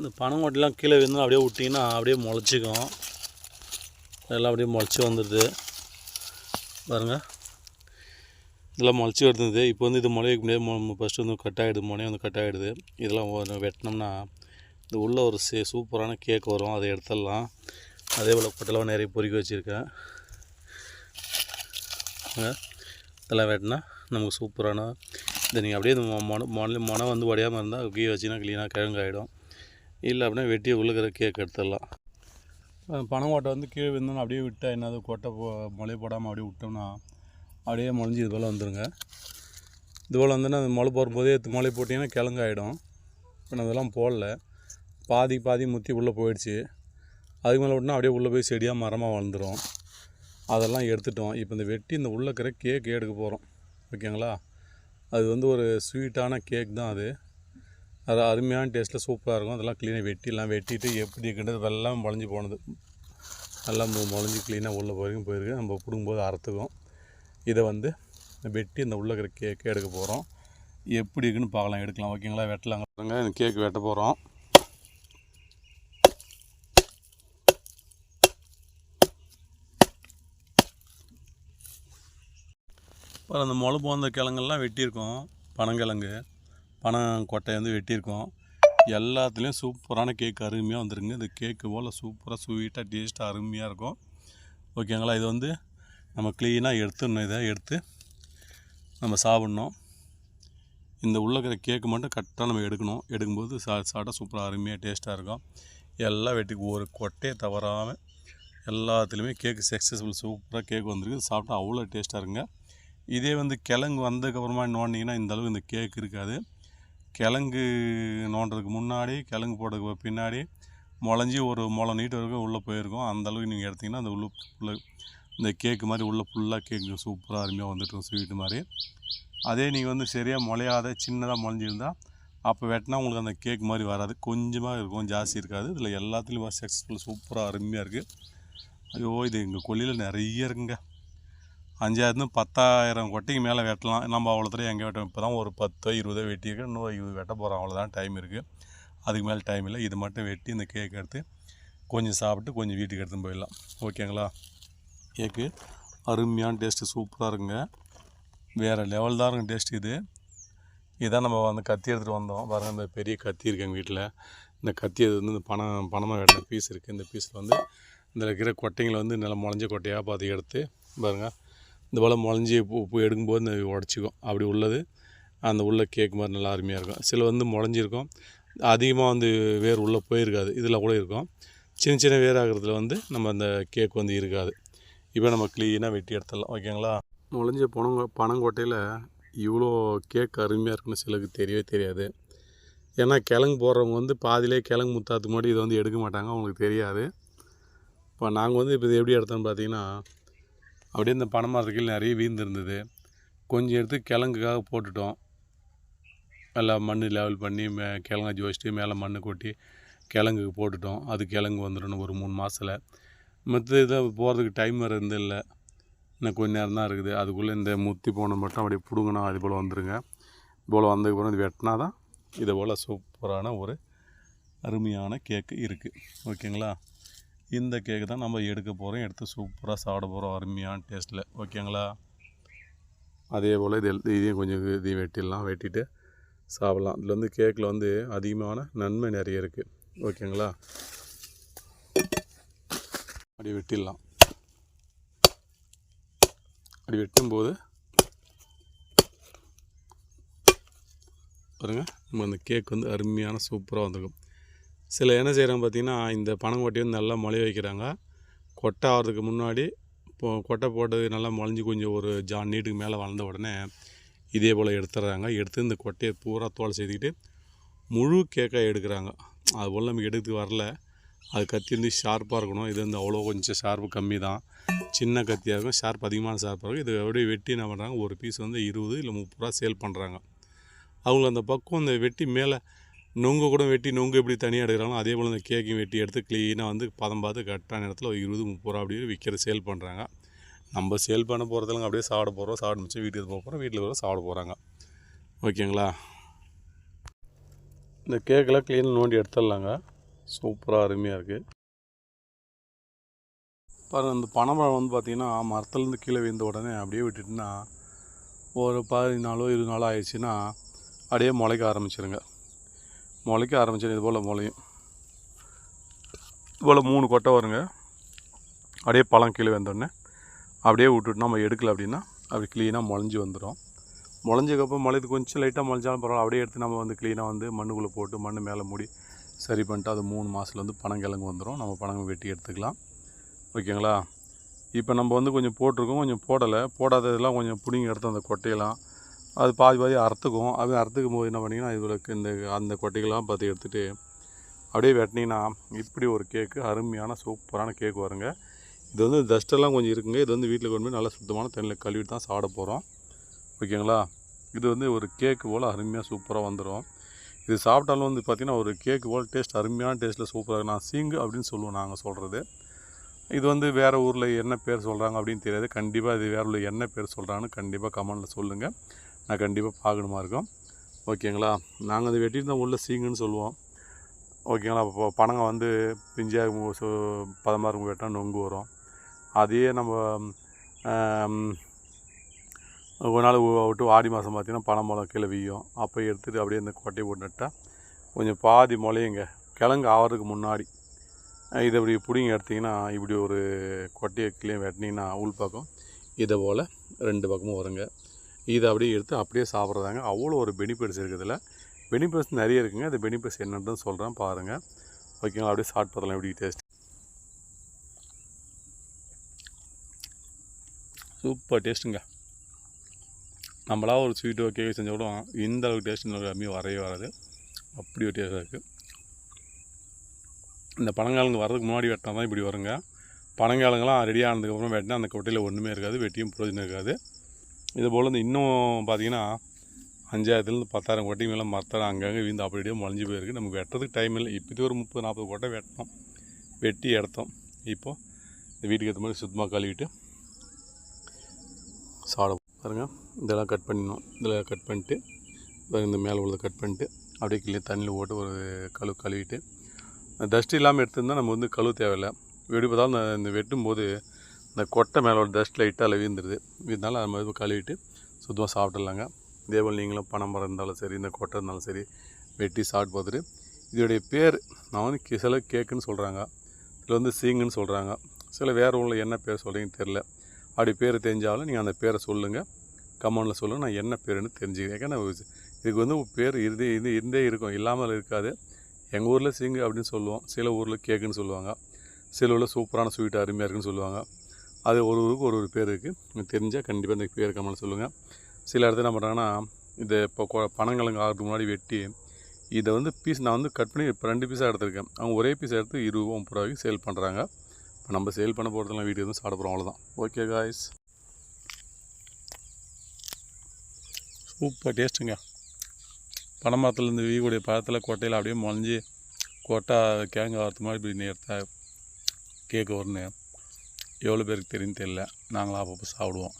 இந்த பனங்கொட்டைலாம் கீழே விழுந்து அப்படியே விட்டிங்கன்னா அப்படியே முளைச்சிக்கும் அதெல்லாம் அப்படியே முளைச்சி வந்துடுது பாருங்கள் இதெல்லாம் முளைச்சி வருது இப்போ வந்து இது முளைக்க முடியாது ஃபஸ்ட்டு வந்து கட் ஆகிடுது முனையை வந்து கட் ஆகிடுது இதெல்லாம் வெட்டினோம்னா இந்த உள்ளே ஒரு சே சூப்பரான கேக் வரும் அதை எடுத்துடலாம் அதே போல் கொட்டெல்லாம் நிறைய பொறுக்கி வச்சுருக்கேன் இதெல்லாம் வெட்டினா நமக்கு சூப்பரான இதை நீங்கள் அப்படியே இந்த மொ- மொன மொன மொனை வந்து உடையாமல் இருந்தால் கீ வச்சிங்கன்னா க்ளீனாக கிழங்காயிடும் இல்லை அப்படின்னா வெட்டி உள்ளுக்கிற கேக் எடுத்துடலாம். பனை ஓட்டை வந்து கீழே விழுந்தோன்னு அப்படியே விட்டால் என்னது? கொட்டை போ முளை போடாமல் அப்படியே விட்டோம்னா அப்படியே முளைஞ்சி இது போல் வந்துடுங்க இது போல் வந்துன்னா அது முளை போடும்போதே முளை போட்டிங்கன்னா கிழங்கு ஆகிடும் இப்போ நான் அதெல்லாம் போடல. பாதி பாதி முத்தி உள்ளே போயிடுச்சு. அதுக்கு மேலே விட்டுனா அப்படியே உள்ளே போய் செடியாக மரமாக வளர்ந்துடும் அதெல்லாம் எடுத்துட்டோம். இப்போ இந்த வெட்டி இந்த உள்ளக்கிற இருக்கிற கேக் எடுக்க போகிறோம் ஓகேங்களா? அது வந்து ஒரு ஸ்வீட்டான கேக் தான் அது. அது அருமையான டேஸ்ட்டில் சூப்பராக இருக்கும். அதெல்லாம் க்ளீனாக வெட்டிலாம் வெட்டிட்டு எப்படி இருக்குன்றது வெள்ளம் முளைஞ்சி போனது. நல்லா முளைஞ்சி க்ளீனாக உள்ள வரைக்கும் போயிருக்கு. நம்ம பிடுங்கும்போது அறுத்துக்கும். இதை வந்து வெட்டி இந்த உள்ளே இருக்கிற கேக்கு எடுக்க போகிறோம் எப்படி இருக்குன்னு பார்க்கலாம் எடுக்கலாம். ஓகேங்களா வெட்டலாம். பாருங்க இந்த கேக் வெட்ட போகிறோம் அப்புறம் அந்த முளை போந்த கிழங்கெல்லாம் வெட்டியிருக்கோம். பனங்கிழங்கு. பனங்கொட்டையை வந்து வெட்டியிருக்கோம். எல்லாத்துலேயும் சூப்பரான கேக் அருமையாக வந்துருங்க இந்த கேக்கு போல் சூப்பராக ஸ்வீட்டாக டேஸ்ட்டாக அருமையாக இருக்கும். ஓகேங்களா இது வந்து நம்ம க்ளீனாக எடுத்துடணும். இதை எடுத்து நம்ம சாப்பிட்ணும். இந்த உள்ளே இருக்கிற கேக்கு மட்டும் கரெக்டாக நம்ம எடுக்கணும். எடுக்கும்போது சா சாப்பிட்டா சூப்பராக அருமையாக டேஸ்ட்டாக இருக்கும். எல்லாம் வெட்டி ஒரு கொட்டையை தவறாமல் எல்லாத்துலேயுமே கேக்கு சக்ஸஸ்ஃபுல் சூப்பராக கேக் வந்துருக்கு. சாப்பிட்டா அவ்வளோ டேஸ்ட்டாக இருங்க இதே வந்து கிழங்கு வந்ததுக்கப்புறமா நோண்டிங்கன்னா இந்த இந்த கேக் இருக்காது. கிழங்கு நோண்டுறதுக்கு முன்னாடி கிழங்கு போடுறதுக்கு பின்னாடி முளைஞ்சி ஒரு முளை நீட்டு வரைக்கும் உள்ளே போயிருக்கும். அந்தளவுக்கு நீங்கள் எடுத்திங்கன்னா அந்த உள்ள உள்ள இந்த கேக்கு மாதிரி உள்ளே ஃபுல்லாக கேக்கு சூப்பராக அருமையாக வந்துட்டு ஸ்வீட்டு மாதிரி. அதே நீங்கள் வந்து சரியாக முளையாத சின்னதாக முளைஞ்சிருந்தால் அப்போ வெட்டினா உங்களுக்கு அந்த கேக் மாதிரி வராது. கொஞ்சமாக இருக்கும் ஜாஸ்தி இருக்காது. இதில் எல்லாத்துலேயும் சக்ஸஸ்ஃபுல் சூப்பராக அருமையாக இருக்குது ஐயோ இது எங்கள் கொல்லியில் நிறைய இருக்குங்க. அஞ்சாயிரத்து பத்தாயிரம் கொட்டைக்கு மேலே வெட்டலாம். நம்ம அவ்வளோ தூரம் எங்கே வெட்டோம் இப்போ தான் ஒரு பத்தோ இருபதோ வெட்டியிருக்கு. இன்னும் இருபது வெட்ட போகிறோம் அவ்வளோதான் டைம் இருக்குது அதுக்கு மேலே டைம் இல்லை. இது மட்டும் வெட்டி இந்த கேக் எடுத்து கொஞ்சம் சாப்பிட்டு கொஞ்சம் வீட்டுக்கு எடுத்துன்னு போயிடலாம். ஓகேங்களா கேக்கு அருமையான டேஸ்ட்டு சூப்பராக இருக்குங்க. வேறு லெவல் தான் இருக்கும் டேஸ்ட் இது. இதான் நம்ம வந்து கத்தி எடுத்துகிட்டு வந்தோம். பாருங்கள் இந்த பெரிய கத்தி இருக்குது எங்கள் வீட்டில். இந்த கத்தி அது வந்து இந்த பணம் பணமாக வெட்டின பீஸ் இருக்குது இந்த பீஸில் வந்து இந்த இருக்கிற கொட்டைங்களை வந்து நல்லா முளைஞ்ச கொட்டையாக பார்த்து எடுத்து பாருங்கள் இந்த போல் முளைஞ்சி பூ பூ எடுக்கும்போது இந்த உடச்சிக்கும். அப்படி உள்ளது. அந்த உள்ள கேக் மாதிரி நல்லா அருமையாக இருக்கும். சில வந்து முளைஞ்சிருக்கும். அதிகமாக வந்து வேர் உள்ளே போயிருக்காது. இதில் கூட இருக்கும். சின்ன சின்ன வேர் ஆகிறதுல வந்து நம்ம அந்த கேக் வந்து இருக்காது. இப்போ நம்ம க்ளீனாக வெட்டி எடுத்துடலாம். ஓகேங்களா? முளைஞ்ச பனங்க பனங்கொட்டையில் இவ்வளோ கேக் அருமையாக இருக்குன்னு சிலருக்கு தெரியவே தெரியாது. ஏன்னா கிழங்கு போடுறவங்க வந்து பாதியிலே கிழங்கு முத்தாத்துக்கு முன்னாடி இதை வந்து எடுக்க மாட்டாங்க. அவங்களுக்கு தெரியாது. இப்போ நாங்கள் வந்து இப்போ இது எப்படி எடுத்தோம்னு பார்த்தீங்கன்னா அப்படியே இந்த பனை மரத்துக்கு நிறைய வீழ்ந்துருந்தது. கொஞ்சம் எடுத்து கிழங்குக்காக போட்டுட்டோம். எல்லாம் மண் லெவல் பண்ணி மே கிழங்க ஜோசிட்டு மேலே மண் கொட்டி கிழங்குக்கு போட்டுட்டோம். அது கிழங்கு வந்துடும் ஒரு மூணு மாதத்தில் மற்ற இதை போகிறதுக்கு டைம் வேறு இருந்து இல்லை. இன்னும் கொஞ்ச நேரம் தான் இருக்குது. அதுக்குள்ளே இந்த முத்தி போன மட்டும் அப்படியே பிடுங்கணும் அது போல் வந்துருங்க. இது போல் வந்ததுக்கப்புறம் இது வெட்டினா தான் இதை போல் சூப்பரான ஒரு அருமையான கேக்கு இருக்குது ஓகேங்களா? இந்த கேக்கு தான் நம்ம எடுக்க போகிறோம் எடுத்து சூப்பராக சாப்பிட போகிறோம் அருமையான டேஸ்ட்டில் ஓகேங்களா அதே போல் இது எல்- இதையும் கொஞ்சம் இதையும் வெட்டிடலாம். வெட்டிட்டு சாப்பிட்லாம். இதில் வந்து கேக்கில் வந்து அதிகமான நன்மை நிறைய இருக்குது ஓகேங்களா அப்படி வெட்டிடலாம். அப்படி வெட்டும்போது பாருங்கள் நம்ம அந்த கேக் வந்து அருமையான சூப்பராக வந்துருக்கும். சில என்ன செய்கிறாங்க பார்த்தீங்கன்னா இந்த பனங்கொட்டையை வந்து நல்லா முளைய வைக்கிறாங்க. கொட்டை ஆகிறதுக்கு முன்னாடி இப்போ கொட்டை போட்டது நல்லா முளைஞ்சி கொஞ்சம் ஒரு ஜான் நீட்டுக்கு மேலே வளர்ந்த உடனே இதே போல் எடுத்துடுறாங்க எடுத்து இந்த கொட்டையை பூரா தோலை செய்துக்கிட்டு முழு கேக்காக எடுக்கிறாங்க. அது போல் நமக்கு எடுத்து வரல. அது கத்தி வந்து ஷார்ப்பாக இருக்கணும். இது வந்து அவ்வளோ கொஞ்சம் ஷார்ப்பு கம்மி தான். சின்ன கத்தியாக இருக்கும் ஷார்ப் அதிகமான ஷார்ப்பாக இருக்கும். இது அப்படியே வெட்டி என்ன பண்ணுறாங்க ஒரு பீஸ் வந்து இருபது இல்லை முப்பது ரூபா சேல் பண்ணுறாங்க அவங்க அந்த பக்கம் அந்த வெட்டி மேலே நுங்க கூட வெட்டி நுங்கு எப்படி தனியாக எடுக்கிறாங்களோ அதே போல் அந்த கேக்கையும் வெட்டி எடுத்து க்ளீனாக வந்து பதம் பார்த்து கரெக்டான இடத்துல ஒரு இருபது முப்பது ரூபா அப்படியே விற்கிற சேல் பண்ணுறாங்க நம்ம சேல் பண்ண போகிறதுலங்க அப்படியே சாப்பிட போகிறோம் சாப்பிட முடிச்சு வீட்டுக்கு போக போகிறோம் வீட்டில் வர சாப்பிட போகிறாங்க ஓகேங்களா? இந்த கேக்கெல்லாம் க்ளீனாக நோண்டி எடுத்துடலாங்க. சூப்பராக அருமையாக இருக்குது பாருங்கள் இந்த பனைமரம் வந்து பார்த்திங்கன்னா மரத்துலேருந்து கீழே விழுந்த உடனே அப்படியே விட்டுட்டுனா ஒரு பதினஞ்சு நாளோ இருபது நாளோ ஆயிடுச்சுன்னா அப்படியே முளைக்க ஆரம்பிச்சிருங்க. முளைக்க ஆரம்பிச்சிடும் இது போல் முளையும். இது போல் மூணு கொட்டை வருங்க. அப்படியே பழம் கீழே வந்தோடனே அப்படியே விட்டுட்டு நம்ம எடுக்கல அப்படின்னா அப்படி க்ளீனாக முளைஞ்சி வந்துடும் முளைஞ்சதுக்கப்புறம் முளைது கொஞ்சம் லைட்டாக முளைஞ்சாலும் பரவாயில்ல. அப்படியே எடுத்து நம்ம வந்து க்ளீனாக வந்து மண்ணுக்குள்ளே போட்டு மண் மேலே மூடி சரி பண்ணிட்டு அது மூணு மாதத்தில் வந்து பனங்கிழங்கு வந்துடும் நம்ம பணம் வெட்டி எடுத்துக்கலாம். ஓகேங்களா? இப்போ நம்ம வந்து கொஞ்சம் போட்டிருக்கோம் கொஞ்சம் போடலை. போடாததெல்லாம் கொஞ்சம் பிடிங்கி எடுத்து அந்த கொட்டையெல்லாம் அது பாதி பாதி அறுத்துக்கும். அது அறுத்துக்கும் போது என்ன பண்ணிங்கன்னா இதுக்கு இந்த அந்த கொட்டைகள்லாம் பார்த்து எடுத்துகிட்டு அப்படியே வெட்டினீங்கன்னா இப்படி ஒரு கேக்கு அருமையான சூப்பரான கேக் வருங்க இது வந்து டஸ்ட்டெல்லாம் கொஞ்சம் இருக்குங்க. இது வந்து வீட்டில் கொண்டு போய் நல்லா சுத்தமான தண்ணியில் கழுவிட்டு தான் சாப்பிட போகிறோம் ஓகேங்களா? இது வந்து ஒரு கேக்கு போல் அருமையாக சூப்பராக வந்துடும் இது சாப்பிட்டாலும் வந்து பார்த்திங்கன்னா ஒரு கேக்கு போல் டேஸ்ட் அருமையான டேஸ்ட்டில் சூப்பராக நான் சீங்கு அப்படின்னு சொல்லுவோம் நாங்கள் சொல்கிறது இது வந்து வேறு ஊரில் என்ன பேர் சொல்கிறாங்க அப்படின்னு தெரியாது. கண்டிப்பாக இது வேறு ஊரில் என்ன பேர் சொல்கிறாங்கன்னு கண்டிப்பாக கமெண்டில் சொல்லுங்கள் நான் கண்டிப்பாக பார்க்கணுமா இருக்கும். ஓகேங்களா? நாங்கள் அது வெட்டியிருந்தோம் உள்ளே உள்ள சீங்குன்னு சொல்லுவோம். ஓகேங்களா? இப்போ பனங்க வந்து பிஞ்சாக பதமாக இருக்கும் வெட்டினா நொங்கு வரும். அதையே நம்ம ஒரு நாள் விட்டு ஆடி மாதம் பார்த்தீங்கன்னா பனை மரம் கீழே வீயும். அப்போ எடுத்துகிட்டு அப்படியே இந்த கொட்டையை போட்டு நட்டால் கொஞ்சம் பாதி முளையுங்க. கிழங்கு ஆகிறதுக்கு முன்னாடி. இதை இப்படி பிடிங்க எடுத்திங்கன்னா இப்படி ஒரு கொட்டையை கீழே வெட்டினீங்கன்னா உள் பக்கம் இதை போல் ரெண்டு பக்கமும் வருங்க. இதை அப்படியே எடுத்து அப்படியே சாப்பிட்றதாங்க. அவ்வளோ ஒரு பெனிஃபிட்ஸ் இருக்குதுல. பெனிஃபிட்ஸ் நிறைய இருக்குங்க. அந்த பெனிஃபிட்ஸ் என்னன்னு சொல்கிறேன் பாருங்கள் ஓகேங்களா? அப்படியே சாப்பிட்டு பார்த்தலாம் எப்படி டேஸ்ட் சூப்பர் டேஸ்ட்டுங்க நம்மளா ஒரு ஸ்வீட்டோ கேக் செஞ்சால் கூட இந்த அளவுக்கு டேஸ்ட் இன்னொரு கம்மியாக வரவே வராது. அப்படி ஒரு டேஸ்ட்டாக இருக்குது இந்த பனங்காலங்க வர்றதுக்கு முன்னாடி வெட்டினா தான் இப்படி வருங்க. பனங்காலங்களாம் ரெடி ஆனதுக்கப்புறம் வெட்டினா அந்த கொட்டையில் ஒன்றுமே இருக்காது. வெட்டியும் புரோஜனம் இருக்காது. இது போல் இந்த இன்னும் பார்த்தீங்கன்னா அஞ்சாயிரத்துலேருந்து பத்தாயிரம் கொட்டை மேலே மரத்தால் அங்கங்கே வீந்து அப்படியே முளைஞ்சி போயிருக்கு. நமக்கு வெட்டுறதுக்கு டைம் இல்லை. இப்போதே ஒரு முப்பது நாற்பது கொட்டை வெட்டினோம் வெட்டி எடுத்தோம். இப்போது இந்த வீட்டுக்கு ஏற்ற மாதிரி சுத்தமாக கழுவிட்டு சாட பாருங்கள் இதெல்லாம் கட் பண்ணிடணும். இதெல்லாம் கட் பண்ணிட்டு இந்த மேலே உள்ளதை கட் பண்ணிட்டு அப்படியே கீழே தண்ணியில் போட்டு ஒரு கழு கழுவிட்டு டஸ்ட் இல்லாமல் எடுத்திருந்தா நம்ம வந்து கழுவு தேவையில்லை. வெடி பார்த்தாலும் இந்த- இந்த வெட்டும்போது இந்த கொட்டை மேலே ஒரு டஸ்ட் லைட்டாக விழுந்துருது இருந்தாலும் இதனால நம்ம இது கழுவிட்டு சுத்தமாக சாப்பிட்டுடலாங்க. இதே போல் நீங்களும் பனை மரம் இருந்தாலும் சரி இந்த கொட்டை இருந்தாலும் சரி வெட்டி சாப்பிட்டு பார்த்துட்டு இதோடைய பேர் நான் வந்து கி- சில கேக்குன்னு சொல்கிறாங்க இதில் வந்து சீங்குன்னு சொல்கிறாங்க சில வேறு உள்ள என்ன பேர் சொல்கிறீங்கன்னு தெரில அப்படி பேர் தெரிஞ்சாலும் நீங்கள் அந்த பேரை சொல்லுங்கள் கமெண்டில் சொல்லுங்கள் நான் என்ன பேருன்னு தெரிஞ்சுக்கிறேன். ஏன்னா இதுக்கு வந்து பேர் இது இது இருந்தே இருக்கும். இல்லாமல் இருக்காது. எங்கள் ஊரில் சீங்கு அப்படின்னு சொல்லுவோம். சில ஊரில் கேக்குன்னு சொல்லுவாங்க. சில ஊரில் சூப்பரான ஸ்வீட் அருமையாக இருக்குன்னு சொல்லுவாங்க. அது ஒரு ஊருக்கு ஒரு ஒரு பேர் இருக்குது தெரிஞ்சால் கண்டிப்பாக இந்த பேர் கமெண்ட் சொல்லுங்கள் சில இடத்துல என்ன பண்ணுறாங்கன்னா இதை இப்போ கொ- பனங்கிழங்கு ஆகிறதுக்கு முன்னாடி வெட்டி இதை வந்து பீஸ் நான் வந்து கட் பண்ணி இப்போ ரெண்டு பீஸாக எடுத்திருக்கேன். அவங்க ஒரே பீஸ் எடுத்து இருபது ரூபா முப்பது ரூபாய்க்கு சேல் பண்ணுறாங்க இப்போ நம்ம சேல் பண்ண போகிறதுலாம் வீட்டுக்கு வந்து சாப்பிட போகிறோம் அவ்வளோதான் ஓகே காய்ஸ் சூப்பர் டேஸ்ட்டுங்க பனை மரத்துலேருந்து வீக்கூடிய பழத்தில் கொட்டையில் அப்படியே முளைஞ்சி கொட்டை கேங்க வரத்து மாதிரி இப்படி நேர்த்தா கேக்கு வரணும் எவ்வளோ பேருக்கு தெரியும்னு தெரியல. நாங்களாம் அப்பப்போ சாப்பிடுவோம்.